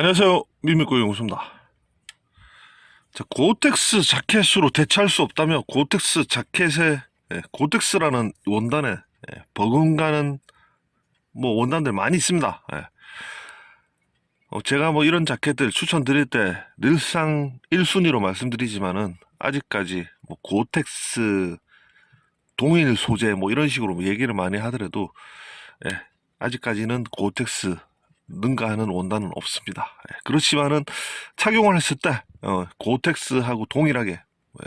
안녕하세요. 미미꼬 용수입니다. 자, 고텍스 자켓으로 대체할 수 없다며 고텍스 자켓에 예, 고텍스라는 원단에 예, 버금가는 뭐 원단들 많이 있습니다. 예. 어, 제가 뭐 이런 자켓들 추천드릴 때 늘상 1순위로 말씀드리지만은 아직까지 뭐 고텍스 동일 소재 뭐 이런 식으로 뭐 얘기를 많이 하더라도 예, 아직까지는 고텍스 능가하는 원단은 없습니다. 예, 그렇지만은 착용을 했을 때 어, 고텍스하고 동일하게 예,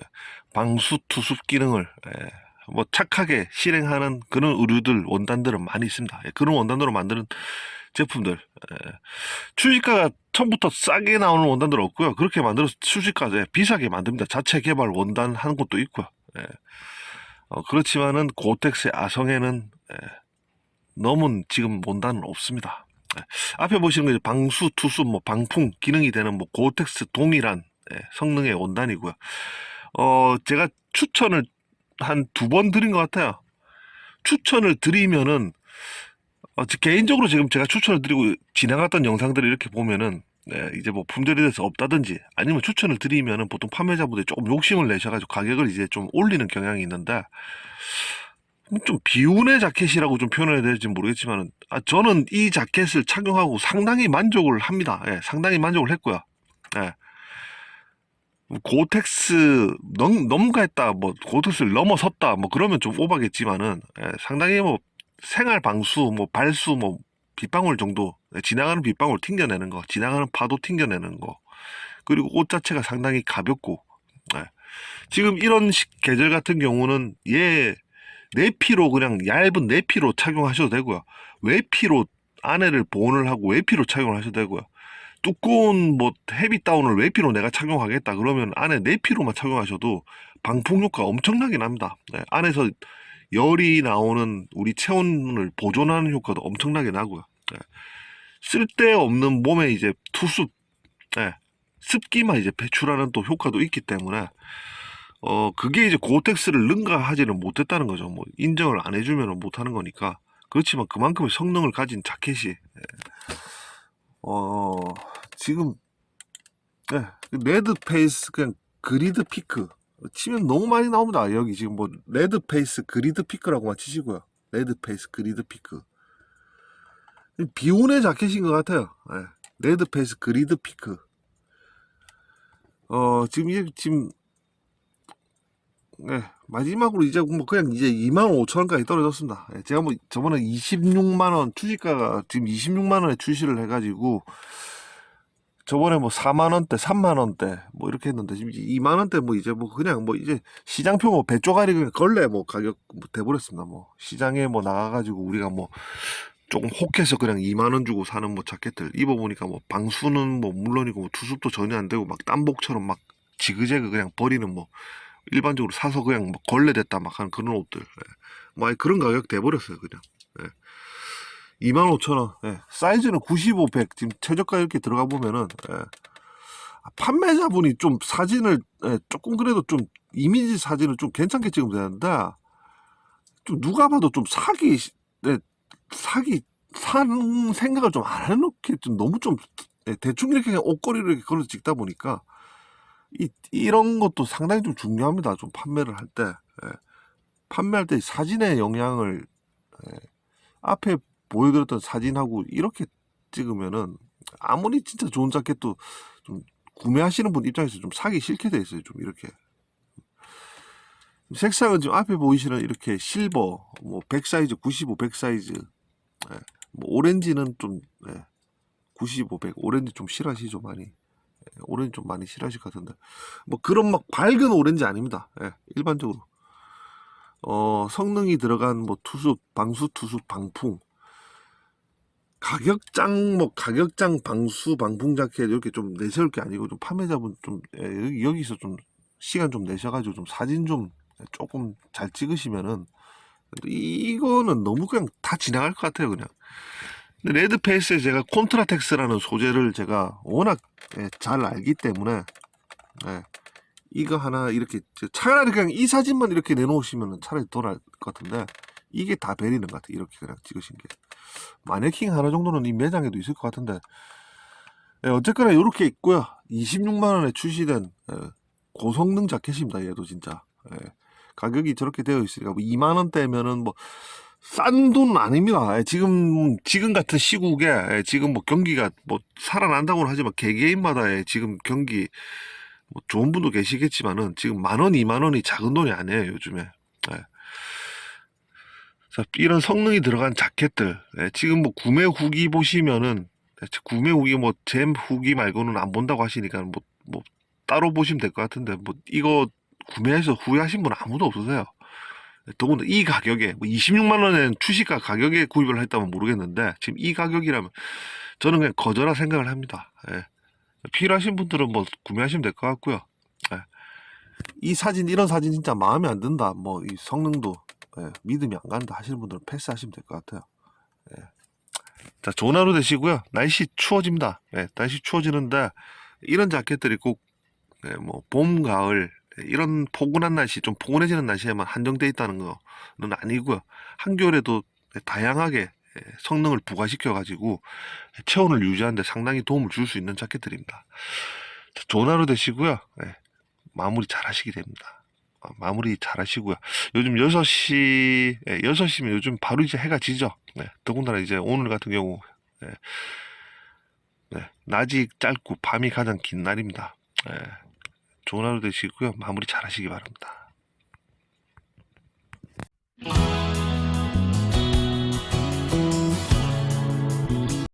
방수 투습 기능을 예, 뭐 착하게 실행하는 그런 의류들 원단들은 많이 있습니다. 예, 그런 원단으로 만드는 제품들 예, 출시가가 처음부터 싸게 나오는 원단들 없고요. 그렇게 만들어서 출시가 예, 비싸게 만듭니다. 자체 개발 원단 하는 것도 있고요. 예. 어, 그렇지만은 고텍스의 아성에는 예, 넘은 지금 원단은 없습니다. 예, 앞에 보시는 게 방수, 투수, 뭐 방풍 기능이 되는 뭐 고텍스 동일한 예, 성능의 원단이고요. 어, 제가 추천을 한 두 번 드린 것 같아요. 추천을 드리면은 어, 제- 개인적으로 지금 제가 추천을 드리고 지나갔던 영상들을 이렇게 보면은 네, 이제 뭐 품절이 돼서 없다든지 아니면 추천을 드리면은 보통 판매자분들이 조금 욕심을 내셔가지고 가격을 이제 좀 올리는 경향이 있는데 뭐 좀 비운의 자켓이라고 좀 표현을 해야 될지 모르겠지만 아, 저는 이 자켓을 착용하고 상당히 만족을 합니다. 예, 상당히 만족을 했고요. 예. 고텍스 넘, 넘가했다, 뭐 고텍스를 넘어섰다, 뭐 그러면 좀 오바겠지만은 예, 상당히 뭐 생활 방수, 뭐 발수, 뭐 빗방울 정도 예, 지나가는 빗방울 튕겨내는 거, 지나가는 파도 튕겨내는 거, 그리고 옷 자체가 상당히 가볍고 예. 지금 이런 시- 계절 같은 경우는 얘 내피로 그냥 얇은 내피로 착용하셔도 되고요. 외피로 안에를 보온을 하고 외피로 착용을 하셔도 되고요. 두꺼운 뭐 헤비 다운을 외피로 내가 착용하겠다 그러면 안에 내피로만 착용하셔도 방풍 효과 엄청나게 납니다. 네, 안에서 열이 나오는 우리 체온을 보존하는 효과도 엄청나게 나고요. 네, 쓸데없는 몸에 이제 투습, 네, 습기만 이제 배출하는 또 효과도 있기 때문에 어, 그게 이제 고텍스를 능가하지는 못했다는 거죠. 뭐, 인정을 안 해주면 못하는 거니까. 그렇지만 그만큼의 성능을 가진 자켓이, 예. 어, 지금, 네, 레드 페이스, 그냥 그리드 피크. 치면 너무 많이 나옵니다. 여기 지금 뭐, 레드 페이스 그리드 피크라고만 치시고요. 레드 페이스 그리드 피크. 비운의 자켓인 것 같아요. 예. 레드 페이스 그리드 피크. 어, 지금 지금 네, 마지막으로 이제 뭐 그냥 이제 2만 5천 원까지 떨어졌습니다. 예, 제가 뭐 저번에 26만 원 출시가가 지금 26만 원에 출시를 해가지고 저번에 뭐 4만 원대, 3만 원대 뭐 이렇게 했는데 지금 2만 원대 뭐 이제 뭐 그냥 뭐 이제 시장표 뭐 배쪼가리 그냥 걸레 뭐 가격 뭐 돼버렸습니다. 뭐 시장에 뭐 나가가지고 우리가 뭐 조금 혹해서 그냥 2만 원 주고 사는 뭐 자켓들 입어보니까 뭐 방수는 뭐 물론이고 뭐 투습도 전혀 안 되고 막 땀복처럼 막 지그재그 그냥 버리는 뭐 일반적으로 사서 그냥 뭐 걸레 됐다 막 하는 그런 옷들 예. 뭐 아예 그런 가격 돼버렸어요 그냥 예. 25,000원 예. 사이즈는 95, 100 지금 최저가 이렇게 들어가 보면은 예. 아, 판매자분이 좀 사진을 예, 조금 그래도 좀 이미지 사진을 좀 괜찮게 찍으면 되는데 좀 누가 봐도 좀 사기 예, 사기 산 생각을 좀 안 해놓게 좀 너무 좀 예, 대충 이렇게 옷걸이를 걸어 찍다 보니까 이, 이런 것도 상당히 좀 중요합니다. 좀 판매를 할 때. 예. 판매할 때 사진의 영향을, 예. 앞에 보여드렸던 사진하고 이렇게 찍으면은 아무리 진짜 좋은 자켓도 좀 구매하시는 분 입장에서 좀 사기 싫게 돼 있어요. 좀 이렇게. 색상은 지금 앞에 보이시는 이렇게 실버, 뭐 100 사이즈, 95, 100 사이즈, 예. 뭐 오렌지는 좀, 예. 95, 100, 오렌지 좀 싫어하시죠, 많이. 오렌지 좀 많이 싫어하실 것 같은데 뭐 그런 막 밝은 오렌지 아닙니다. 예, 일반적으로 어 성능이 들어간 뭐 투수 방수 투수 방풍 가격장 뭐 가격장 방수 방풍 자켓 이렇게 좀 내세울 게 아니고 좀 판매자분 좀 예, 여기 여기서 좀 시간 좀 내셔가지고 좀 사진 좀 조금 잘 찍으시면은 이- 이거는 너무 그냥 다 지나갈 것 같아요 그냥. 근데 레드 페이스에 제가 콘트라텍스라는 소재를 제가 워낙 예, 잘 알기 때문에 예, 이거 하나 이렇게 저- 차라리 그냥 이 사진만 이렇게 내놓으시면 차라리 더 나을 것 같은데 이게 다 베리는 것 같아 이렇게 그냥 찍으신 게 마네킹 하나 정도는 이 매장에도 있을 것 같은데 예, 어쨌거나 이렇게 있고요. 26만 원에 출시된 예, 고성능 자켓입니다. 얘도 진짜 예, 가격이 저렇게 되어 있으니까 뭐 2만 원대면은 뭐 싼 돈 아닙니다. 예, 지금 지금 같은 시국에 예, 지금 뭐 경기가 뭐 살아난다고는 하지만 개개인마다 예, 지금 경기 뭐 좋은 분도 계시겠지만은 지금 만 원, 2만 원이 작은 돈이 아니에요 요즘에. 예. 자, 이런 성능이 들어간 자켓들 예, 지금 뭐 구매 후기 보시면은 예, 구매 후기 뭐 잼 후기 말고는 안 본다고 하시니까 뭐, 뭐 따로 보시면 될 것 같은데 뭐 이거 구매해서 후회하신 분 아무도 없으세요. 예, 더군다나 이 가격에 뭐 26만 원엔 출시가 가격에 구입을 했다면 모르겠는데 지금 이 가격이라면 저는 그냥 거저라 생각을 합니다. 예. 필요하신 분들은 뭐 구매하시면 될 것 같고요. 예. 이 사진 이런 사진 진짜 마음에 안 든다. 뭐 이 성능도 예, 믿음이 안 간다 하시는 분들은 패스하시면 될 것 같아요. 예. 자, 좋은 하루 되시고요. 날씨 추워집니다. 예, 날씨 추워지는데 이런 자켓들이 꼭 예, 뭐 봄, 가을 예, 이런 포근한 날씨, 좀 포근해지는 날씨에만 한정돼 있다는 거는 아니고요. 한겨울에도 다양하게 예, 성능을 부과시켜 가지고 체온을 유지하는데 상당히 도움을 줄 수 있는 자켓들입니다. 자, 좋은 하루 되시고요. 예, 마무리 잘 하시기 됩니다. 어, 마무리 잘 하시고요. 요즘 6시, 예, 6시면 요즘 바로 이제 해가 지죠. 네, 더군다나 이제 오늘 같은 경우, 예, 네, 낮이 짧고 밤이 가장 긴 날입니다. 예, 좋은 하루 되시고요. 마무리 잘 하시기 바랍니다.